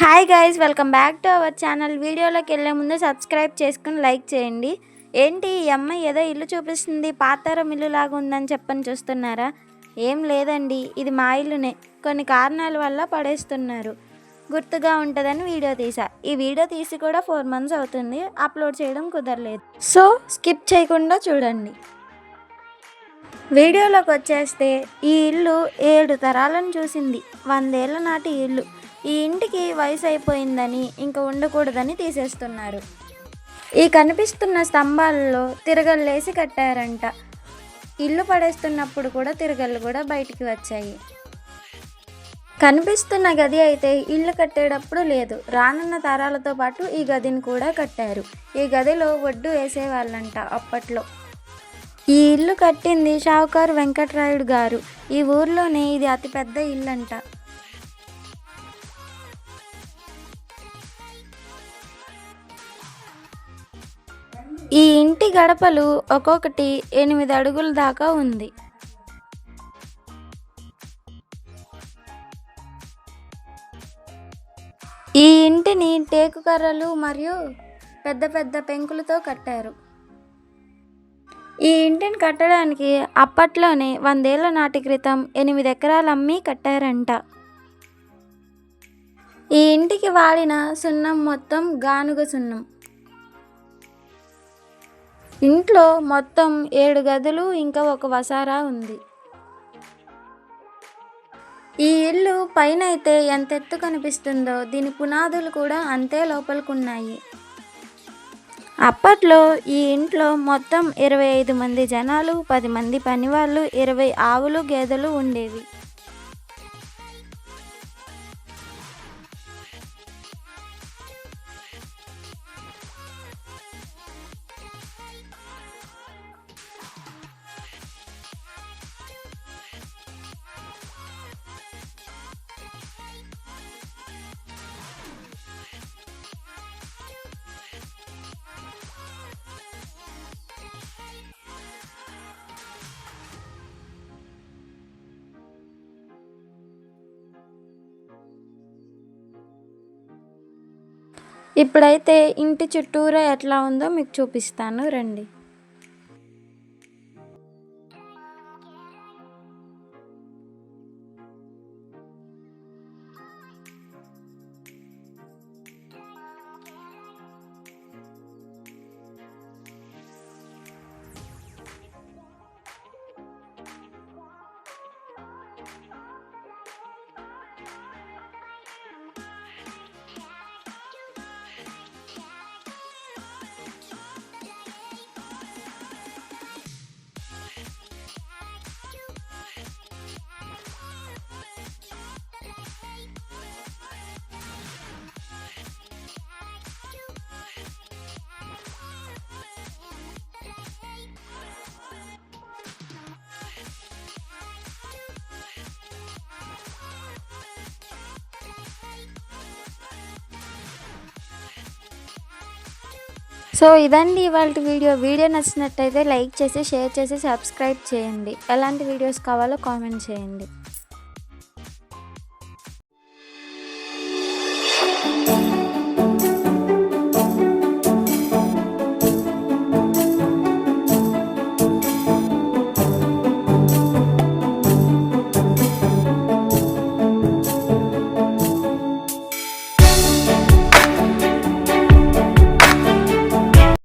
Hi guys welcome back to our channel వీడియోలోకి వెళ్ళే ముందు సబ్స్క్రైబ్ చేసుకుని లైక్ చేయండి. ఏంటి ఈ అమ్మాయి ఏదో ఇల్లు చూపిస్తుంది పాతారం ఇల్లు లాగా ఉందని చెప్పని చూస్తున్నారా? ఏం లేదండి ఇది మా ఇల్లునే. కొన్ని కారణాల వల్ల పడేస్తున్నారు. గుర్తుగా ఉంటుందని వీడియో తీసా. ఈ వీడియో తీసి కూడా ఫోర్ మంత్స్ అవుతుంది అప్లోడ్ చేయడం కుదరలేదు. సో స్కిప్ చేయకుండా చూడండి. వీడియోలోకి వచ్చేస్తే ఈ ఇల్లు ఏడు తరాలను చూసింది. వందేళ్ళ నాటి ఇల్లు. ఈ ఇంటికి వయసు అయిపోయిందని ఇంకా ఉండకూడదని తీసేస్తున్నారు. ఈ కనిపిస్తున్న స్తంభాలలో తిరగల్లేసి కట్టారంట. ఇల్లు పడేస్తున్నప్పుడు కూడా తిరగళ్ళు కూడా బయటికి వచ్చాయి. కనిపిస్తున్న గది అయితే ఇల్లు కట్టేటప్పుడు లేదు. రానున్న తరాలతో పాటు ఈ గదిని కూడా కట్టారు. ఈ గదిలో ఒడ్డు వేసేవాళ్ళంట అప్పట్లో. ఈ ఇల్లు కట్టింది షావుకారు వెంకటరాయుడు గారు. ఈ ఊర్లోనే ఇది అతిపెద్ద ఇల్లు ఈ ఇంటి గడపలు ఒక్కొక్కటి ఎనిమిది అడుగుల దాకా ఉంది. ఈ ఇంటిని టేకు కర్రలు మరియు పెద్ద పెద్ద పెంకులతో కట్టారు. ఈ ఇంటిని కట్టడానికి అప్పట్లోనే వందేళ్ళ నాటి క్రితం ఎనిమిది ఎకరాలు అమ్మి కట్టారంట. ఈ ఇంటికి వాడిన సున్నం మొత్తం గానుగ సున్నం. ఇంట్లో మొత్తం ఏడు గదులు ఇంకా ఒక వసారా ఉంది. ఈ ఇల్లు పైన అయితే ఎంత ఎత్తు కనిపిస్తుందో దీని పునాదులు కూడా అంతే లోపలికున్నాయి. అప్పట్లో ఈ ఇంట్లో మొత్తం ఇరవై ఐదు మంది జనాలు పది మంది పనివాళ్ళు ఇరవై ఆవులు గేదెలు ఉండేవి. ఇప్పుడైతే ఇంటి చుట్టూరా ఎట్లా ఉందో మీకు చూపిస్తాను రండి. సో ఇదండి ఇవాళ వీడియో. వీడియో నచ్చినట్టయితే లైక్ చేసి షేర్ చేసి సబ్స్క్రైబ్ చేయండి. ఎలాంటి వీడియోస్ కావాలో కామెంట్ చేయండి.